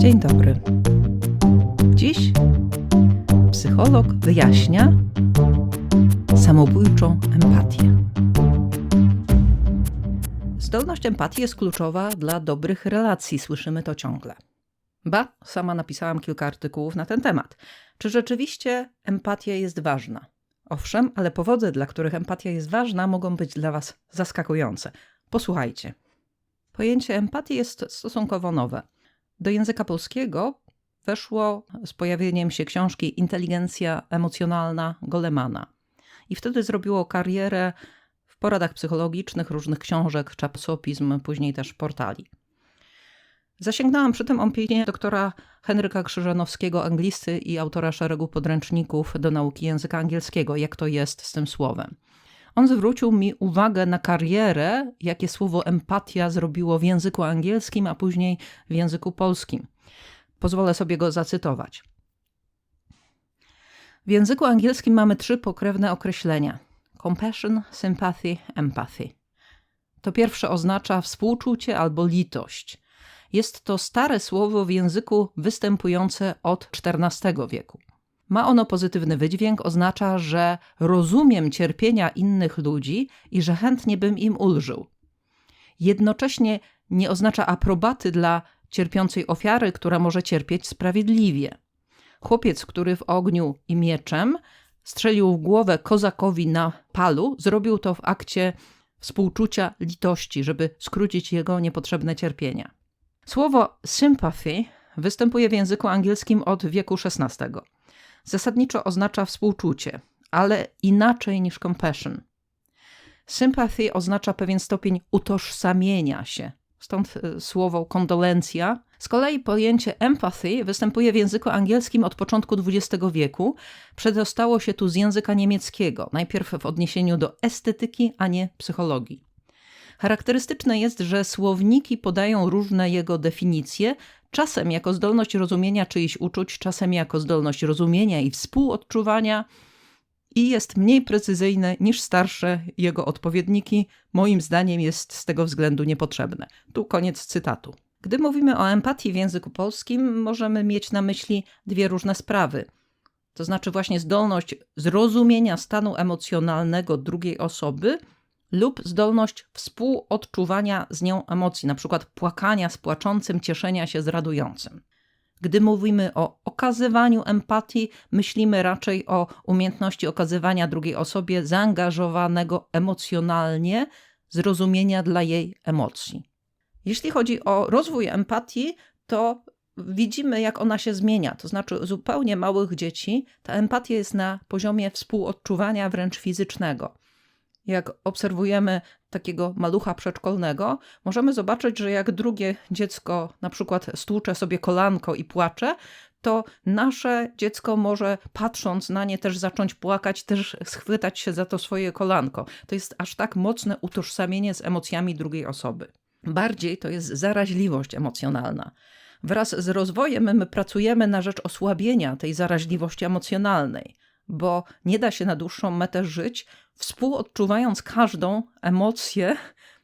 Dzień dobry. Dziś psycholog wyjaśnia samobójczą empatię. Zdolność empatii jest kluczowa dla dobrych relacji, słyszymy to ciągle. Ba, sama napisałam kilka artykułów na ten temat. Czy rzeczywiście empatia jest ważna? Owszem, ale powody, dla których empatia jest ważna, mogą być dla Was zaskakujące. Posłuchajcie. Pojęcie empatii jest stosunkowo nowe. Do języka polskiego weszło z pojawieniem się książki Inteligencja emocjonalna Golemana. I wtedy zrobiło karierę w poradach psychologicznych, różnych książek, czasopism, później też portali. Zasięgnęłam przy tym opinię doktora Henryka Krzyżanowskiego, anglisty i autora szeregu podręczników do nauki języka angielskiego, jak to jest z tym słowem. On zwrócił mi uwagę na karierę, jakie słowo empatia zrobiło w języku angielskim, a później w języku polskim. Pozwolę sobie go zacytować. W języku angielskim mamy trzy pokrewne określenia: compassion, sympathy, empathy. To pierwsze oznacza współczucie albo litość. Jest to stare słowo w języku występujące od XIV wieku. Ma ono pozytywny wydźwięk, oznacza, że rozumiem cierpienia innych ludzi i że chętnie bym im ulżył. Jednocześnie nie oznacza aprobaty dla cierpiącej ofiary, która może cierpieć sprawiedliwie. Chłopiec, który w ogniu i mieczem strzelił w głowę kozakowi na palu, zrobił to w akcie współczucia, litości, żeby skrócić jego niepotrzebne cierpienia. Słowo sympathy występuje w języku angielskim od wieku XVI. Zasadniczo oznacza współczucie, ale inaczej niż compassion. Sympathy oznacza pewien stopień utożsamienia się, stąd e, słowo kondolencja. Z kolei pojęcie empathy występuje w języku angielskim od początku XX wieku. Przedostało się tu z języka niemieckiego, najpierw w odniesieniu do estetyki, a nie psychologii. Charakterystyczne jest, że słowniki podają różne jego definicje, czasem jako zdolność rozumienia czyichś uczuć, czasem jako zdolność rozumienia i współodczuwania, i jest mniej precyzyjne niż starsze jego odpowiedniki, moim zdaniem jest z tego względu niepotrzebne. Tu koniec cytatu. Gdy mówimy o empatii w języku polskim, możemy mieć na myśli dwie różne sprawy. To znaczy właśnie zdolność zrozumienia stanu emocjonalnego drugiej osoby lub zdolność współodczuwania z nią emocji, na przykład płakania z płaczącym, cieszenia się z radującym. Gdy mówimy o okazywaniu empatii, myślimy raczej o umiejętności okazywania drugiej osobie zaangażowanego emocjonalnie zrozumienia dla jej emocji. Jeśli chodzi o rozwój empatii, to widzimy, jak ona się zmienia. To znaczy, zupełnie małych dzieci ta empatia jest na poziomie współodczuwania wręcz fizycznego jak obserwujemy takiego malucha przedszkolnego, możemy zobaczyć, że jak drugie dziecko na przykład stłucze sobie kolanko i płacze, to nasze dziecko może patrząc na nie też zacząć płakać, też schwytać się za to swoje kolanko. To jest aż tak mocne utożsamienie z emocjami drugiej osoby. Bardziej to jest zaraźliwość emocjonalna. Wraz z rozwojem my pracujemy na rzecz osłabienia tej zaraźliwości emocjonalnej bo nie da się na dłuższą metę żyć, współodczuwając każdą emocję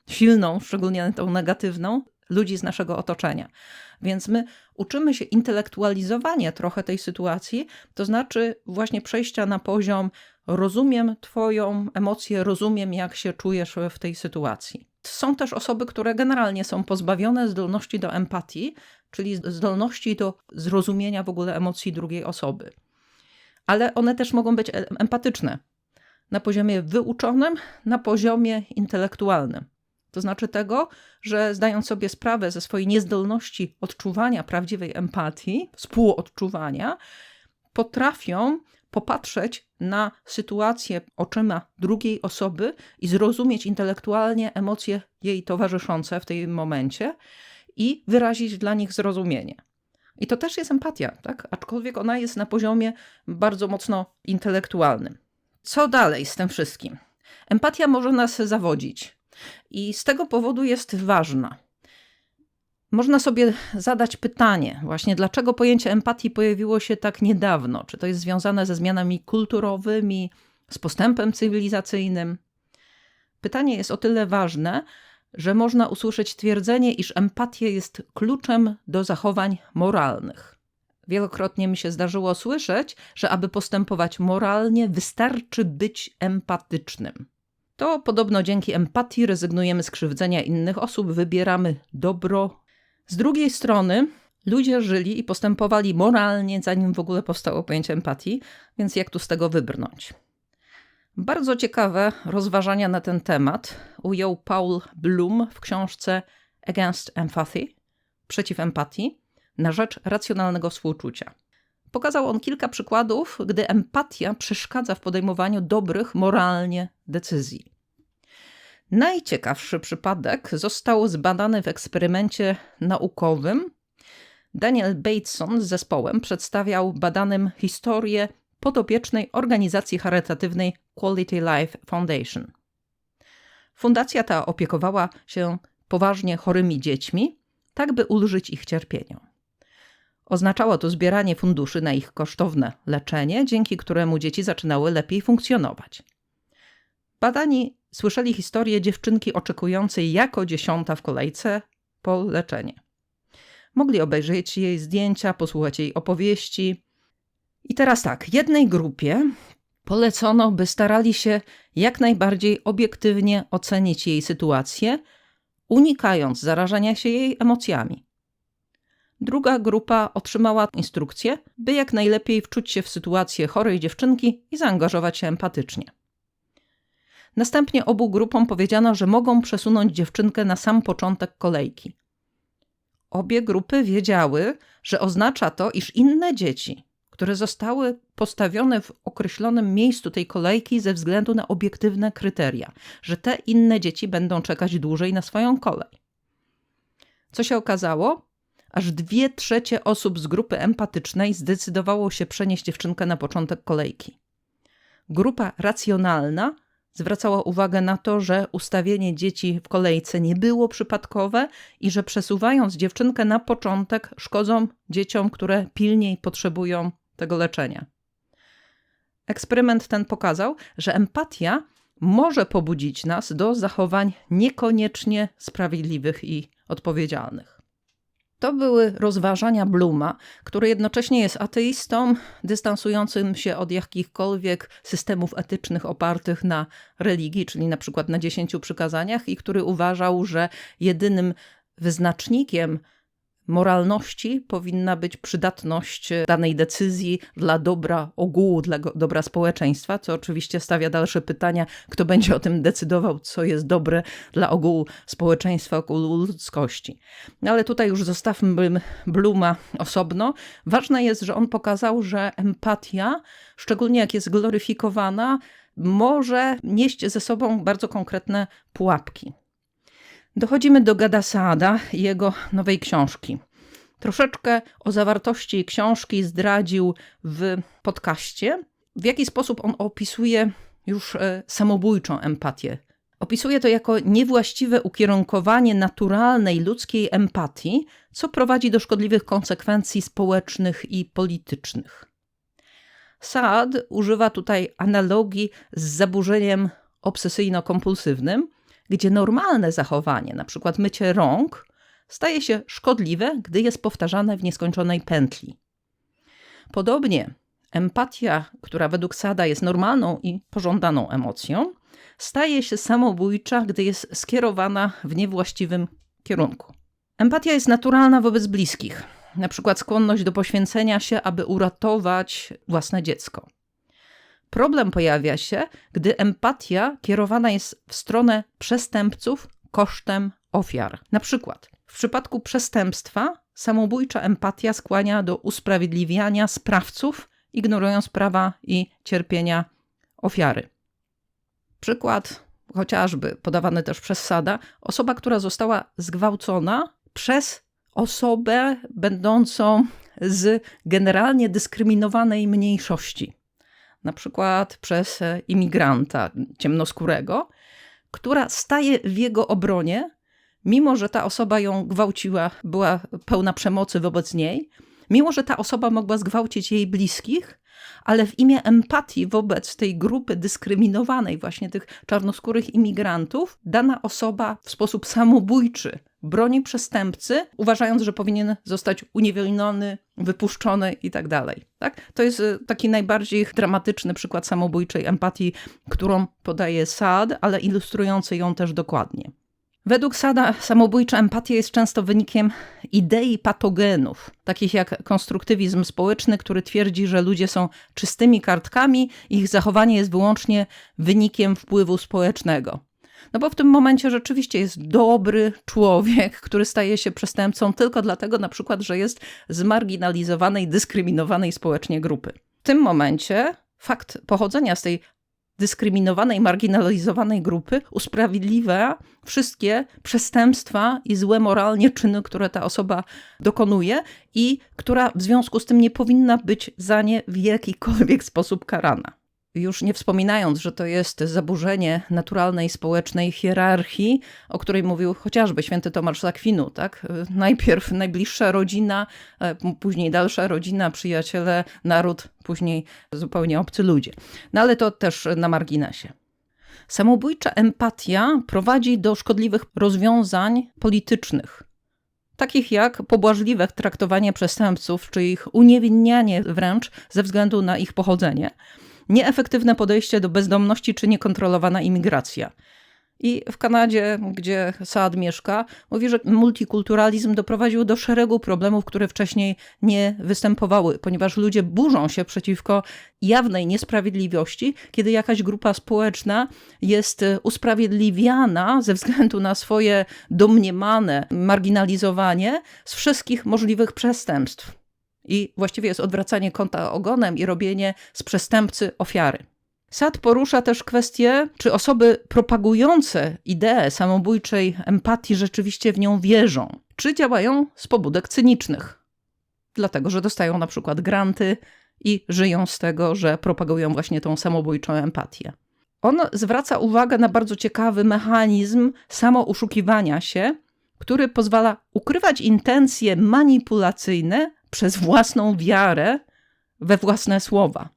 silną, szczególnie tą negatywną, ludzi z naszego otoczenia. Więc my uczymy się intelektualizowania trochę tej sytuacji, to znaczy właśnie przejścia na poziom rozumiem Twoją emocję, rozumiem jak się czujesz w tej sytuacji. Są też osoby, które generalnie są pozbawione zdolności do empatii, czyli zdolności do zrozumienia w ogóle emocji drugiej osoby ale one też mogą być empatyczne na poziomie wyuczonym, na poziomie intelektualnym. To znaczy tego, że zdając sobie sprawę ze swojej niezdolności odczuwania prawdziwej empatii, współodczuwania, potrafią popatrzeć na sytuację oczyma drugiej osoby i zrozumieć intelektualnie emocje jej towarzyszące w tym momencie i wyrazić dla nich zrozumienie. I to też jest empatia, tak? aczkolwiek ona jest na poziomie bardzo mocno intelektualnym. Co dalej z tym wszystkim? Empatia może nas zawodzić i z tego powodu jest ważna. Można sobie zadać pytanie, właśnie dlaczego pojęcie empatii pojawiło się tak niedawno? Czy to jest związane ze zmianami kulturowymi, z postępem cywilizacyjnym? Pytanie jest o tyle ważne, że można usłyszeć twierdzenie, iż empatia jest kluczem do zachowań moralnych. Wielokrotnie mi się zdarzyło słyszeć, że aby postępować moralnie, wystarczy być empatycznym. To podobno dzięki empatii rezygnujemy z krzywdzenia innych osób, wybieramy dobro. Z drugiej strony, ludzie żyli i postępowali moralnie, zanim w ogóle powstało pojęcie empatii, więc jak tu z tego wybrnąć? Bardzo ciekawe rozważania na ten temat ujął Paul Bloom w książce Against Empathy przeciw empatii na rzecz racjonalnego współczucia. Pokazał on kilka przykładów, gdy empatia przeszkadza w podejmowaniu dobrych moralnie decyzji. Najciekawszy przypadek został zbadany w eksperymencie naukowym. Daniel Bateson z zespołem przedstawiał badanym historię podopiecznej organizacji charytatywnej Quality Life Foundation. Fundacja ta opiekowała się poważnie chorymi dziećmi, tak by ulżyć ich cierpieniom. Oznaczało to zbieranie funduszy na ich kosztowne leczenie, dzięki któremu dzieci zaczynały lepiej funkcjonować. Badani słyszeli historię dziewczynki oczekującej jako dziesiąta w kolejce po leczenie. Mogli obejrzeć jej zdjęcia, posłuchać jej opowieści. I teraz tak, jednej grupie polecono, by starali się jak najbardziej obiektywnie ocenić jej sytuację, unikając zarażania się jej emocjami. Druga grupa otrzymała instrukcję, by jak najlepiej wczuć się w sytuację chorej dziewczynki i zaangażować się empatycznie. Następnie obu grupom powiedziano, że mogą przesunąć dziewczynkę na sam początek kolejki. Obie grupy wiedziały, że oznacza to, iż inne dzieci, które zostały postawione w określonym miejscu tej kolejki ze względu na obiektywne kryteria, że te inne dzieci będą czekać dłużej na swoją kolej. Co się okazało? Aż dwie trzecie osób z grupy empatycznej zdecydowało się przenieść dziewczynkę na początek kolejki. Grupa racjonalna zwracała uwagę na to, że ustawienie dzieci w kolejce nie było przypadkowe i że przesuwając dziewczynkę na początek szkodzą dzieciom, które pilniej potrzebują tego leczenia. Eksperyment ten pokazał, że empatia może pobudzić nas do zachowań niekoniecznie sprawiedliwych i odpowiedzialnych. To były rozważania Bluma, który jednocześnie jest ateistą, dystansującym się od jakichkolwiek systemów etycznych opartych na religii, czyli na przykład na dziesięciu przykazaniach, i który uważał, że jedynym wyznacznikiem moralności powinna być przydatność danej decyzji dla dobra ogółu, dla dobra społeczeństwa, co oczywiście stawia dalsze pytania, kto będzie o tym decydował, co jest dobre dla ogółu społeczeństwa, ogółu ludzkości. No ale tutaj już zostawmy Bluma osobno. Ważne jest, że on pokazał, że empatia, szczególnie jak jest gloryfikowana, może nieść ze sobą bardzo konkretne pułapki. Dochodzimy do Gada Saada i jego nowej książki. Troszeczkę o zawartości książki zdradził w podcaście. W jaki sposób on opisuje już e, samobójczą empatię. Opisuje to jako niewłaściwe ukierunkowanie naturalnej ludzkiej empatii, co prowadzi do szkodliwych konsekwencji społecznych i politycznych. Saad używa tutaj analogii z zaburzeniem obsesyjno-kompulsywnym, gdzie normalne zachowanie, np. mycie rąk, staje się szkodliwe, gdy jest powtarzane w nieskończonej pętli. Podobnie empatia, która według Sada jest normalną i pożądaną emocją, staje się samobójcza, gdy jest skierowana w niewłaściwym kierunku. Empatia jest naturalna wobec bliskich, na przykład skłonność do poświęcenia się, aby uratować własne dziecko. Problem pojawia się, gdy empatia kierowana jest w stronę przestępców kosztem ofiar. Na przykład w przypadku przestępstwa samobójcza empatia skłania do usprawiedliwiania sprawców, ignorując prawa i cierpienia ofiary. Przykład chociażby podawany też przez Sada, osoba, która została zgwałcona przez osobę będącą z generalnie dyskryminowanej mniejszości na przykład przez e, imigranta ciemnoskórego, która staje w jego obronie, mimo że ta osoba ją gwałciła, była pełna przemocy wobec niej, mimo że ta osoba mogła zgwałcić jej bliskich, ale w imię empatii wobec tej grupy dyskryminowanej, właśnie tych czarnoskórych imigrantów, dana osoba w sposób samobójczy broni przestępcy, uważając, że powinien zostać uniewinniony, wypuszczony i tak dalej. Tak? To jest e, taki najbardziej dramatyczny przykład samobójczej empatii, którą podaje Saad, ale ilustrujący ją też dokładnie. Według Sada samobójcza empatia jest często wynikiem idei patogenów, takich jak konstruktywizm społeczny, który twierdzi, że ludzie są czystymi kartkami, ich zachowanie jest wyłącznie wynikiem wpływu społecznego. No bo w tym momencie rzeczywiście jest dobry człowiek, który staje się przestępcą tylko dlatego na przykład, że jest zmarginalizowanej, dyskryminowanej społecznie grupy. W tym momencie fakt pochodzenia z tej dyskryminowanej, marginalizowanej grupy usprawiedliwia wszystkie przestępstwa i złe moralnie czyny, które ta osoba dokonuje i która w związku z tym nie powinna być za nie w jakikolwiek sposób karana. Już nie wspominając, że to jest zaburzenie naturalnej społecznej hierarchii, o której mówił chociażby święty Tomasz Zakwinu, tak? Najpierw najbliższa rodzina, e, później dalsza rodzina, przyjaciele, naród, później zupełnie obcy ludzie. No ale to też na marginesie. Samobójcza empatia prowadzi do szkodliwych rozwiązań politycznych, takich jak pobłażliwe traktowanie przestępców, czy ich uniewinnianie wręcz ze względu na ich pochodzenie – nieefektywne podejście do bezdomności czy niekontrolowana imigracja. I w Kanadzie, gdzie Saad mieszka, mówi, że multikulturalizm doprowadził do szeregu problemów, które wcześniej nie występowały, ponieważ ludzie burzą się przeciwko jawnej niesprawiedliwości, kiedy jakaś grupa społeczna jest usprawiedliwiana ze względu na swoje domniemane marginalizowanie z wszystkich możliwych przestępstw. I właściwie jest odwracanie kąta ogonem i robienie z przestępcy ofiary. Sad porusza też kwestię, czy osoby propagujące ideę samobójczej empatii rzeczywiście w nią wierzą, czy działają z pobudek cynicznych, dlatego że dostają na przykład granty i żyją z tego, że propagują właśnie tą samobójczą empatię. On zwraca uwagę na bardzo ciekawy mechanizm samouszukiwania się, który pozwala ukrywać intencje manipulacyjne przez własną wiarę we własne słowa.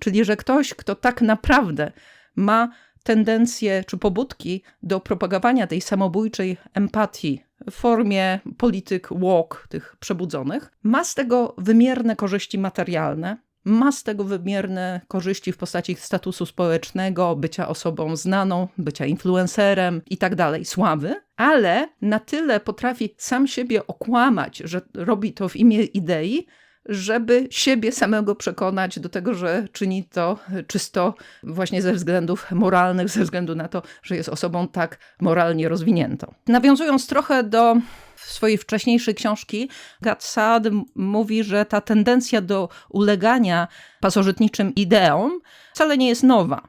Czyli, że ktoś, kto tak naprawdę ma tendencje czy pobudki do propagowania tej samobójczej empatii w formie polityk walk, tych przebudzonych, ma z tego wymierne korzyści materialne, ma z tego wymierne korzyści w postaci statusu społecznego, bycia osobą znaną, bycia influencerem i tak dalej, sławy, ale na tyle potrafi sam siebie okłamać, że robi to w imię idei, żeby siebie samego przekonać do tego, że czyni to czysto właśnie ze względów moralnych, ze względu na to, że jest osobą tak moralnie rozwiniętą. Nawiązując trochę do swojej wcześniejszej książki, Gatsad mówi, że ta tendencja do ulegania pasożytniczym ideom wcale nie jest nowa.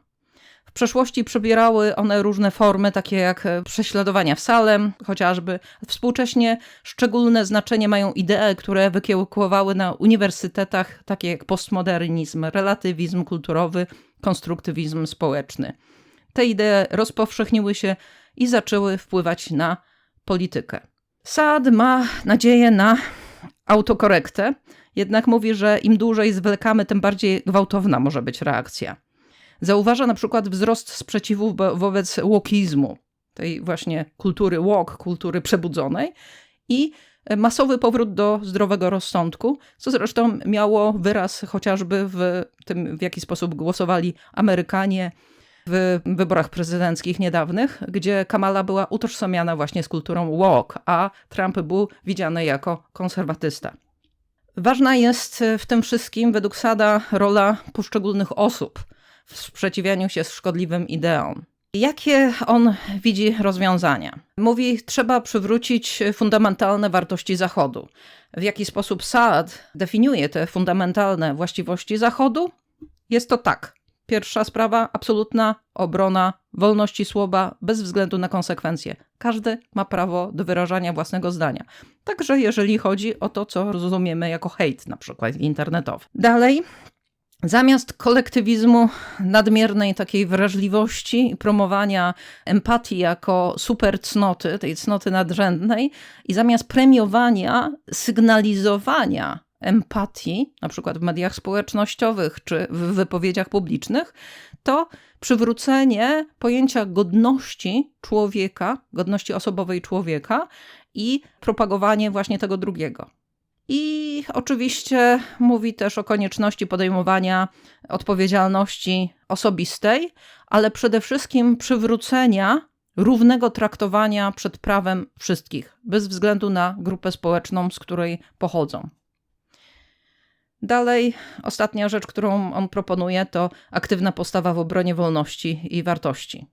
W przeszłości przybierały one różne formy, takie jak prześladowania w Salem chociażby. Współcześnie szczególne znaczenie mają idee, które wykiełkowały na uniwersytetach, takie jak postmodernizm, relatywizm kulturowy, konstruktywizm społeczny. Te idee rozpowszechniły się i zaczęły wpływać na politykę. Saad ma nadzieję na autokorektę, jednak mówi, że im dłużej zwlekamy, tym bardziej gwałtowna może być reakcja. Zauważa na przykład wzrost sprzeciwu wobec łokizmu, tej właśnie kultury łok, kultury przebudzonej i masowy powrót do zdrowego rozsądku, co zresztą miało wyraz chociażby w tym, w jaki sposób głosowali Amerykanie w wyborach prezydenckich niedawnych, gdzie Kamala była utożsamiana właśnie z kulturą walk, a Trump był widziany jako konserwatysta. Ważna jest w tym wszystkim, według Sada, rola poszczególnych osób w sprzeciwianiu się szkodliwym ideom. Jakie on widzi rozwiązania? Mówi, trzeba przywrócić fundamentalne wartości Zachodu. W jaki sposób Saad definiuje te fundamentalne właściwości Zachodu? Jest to tak. Pierwsza sprawa, absolutna obrona wolności słowa bez względu na konsekwencje. Każdy ma prawo do wyrażania własnego zdania. Także jeżeli chodzi o to, co rozumiemy jako hejt, na przykład internetowy. Dalej, Zamiast kolektywizmu, nadmiernej takiej wrażliwości i promowania empatii jako super cnoty, tej cnoty nadrzędnej, i zamiast premiowania, sygnalizowania empatii, na przykład w mediach społecznościowych czy w wypowiedziach publicznych, to przywrócenie pojęcia godności człowieka, godności osobowej człowieka i propagowanie właśnie tego drugiego. I oczywiście mówi też o konieczności podejmowania odpowiedzialności osobistej, ale przede wszystkim przywrócenia równego traktowania przed prawem wszystkich, bez względu na grupę społeczną, z której pochodzą. Dalej, ostatnia rzecz, którą on proponuje, to aktywna postawa w obronie wolności i wartości.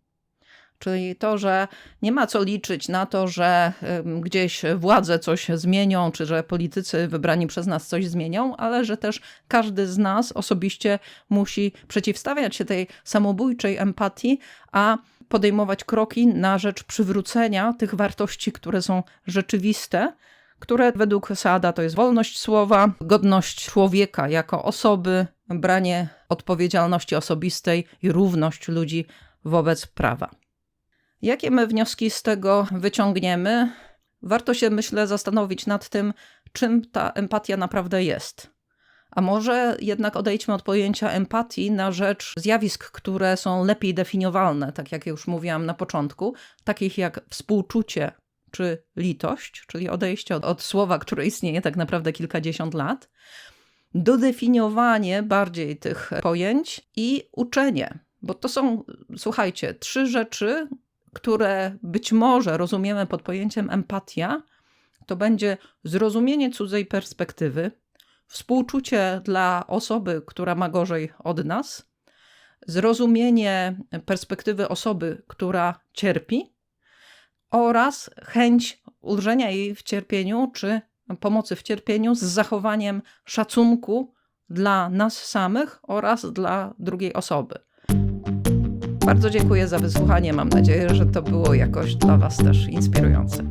Czyli to, że nie ma co liczyć na to, że gdzieś władze coś zmienią, czy że politycy wybrani przez nas coś zmienią, ale że też każdy z nas osobiście musi przeciwstawiać się tej samobójczej empatii, a podejmować kroki na rzecz przywrócenia tych wartości, które są rzeczywiste, które według Saada to jest wolność słowa, godność człowieka jako osoby, branie odpowiedzialności osobistej i równość ludzi wobec prawa. Jakie my wnioski z tego wyciągniemy? Warto się, myślę, zastanowić nad tym, czym ta empatia naprawdę jest. A może jednak odejdźmy od pojęcia empatii na rzecz zjawisk, które są lepiej definiowalne, tak jak już mówiłam na początku, takich jak współczucie czy litość, czyli odejście od, od słowa, które istnieje tak naprawdę kilkadziesiąt lat, dodefiniowanie bardziej tych pojęć i uczenie. Bo to są, słuchajcie, trzy rzeczy, które być może rozumiemy pod pojęciem empatia, to będzie zrozumienie cudzej perspektywy, współczucie dla osoby, która ma gorzej od nas, zrozumienie perspektywy osoby, która cierpi, oraz chęć ulżenia jej w cierpieniu czy pomocy w cierpieniu z zachowaniem szacunku dla nas samych oraz dla drugiej osoby. Bardzo dziękuję za wysłuchanie. Mam nadzieję, że to było jakoś dla Was też inspirujące.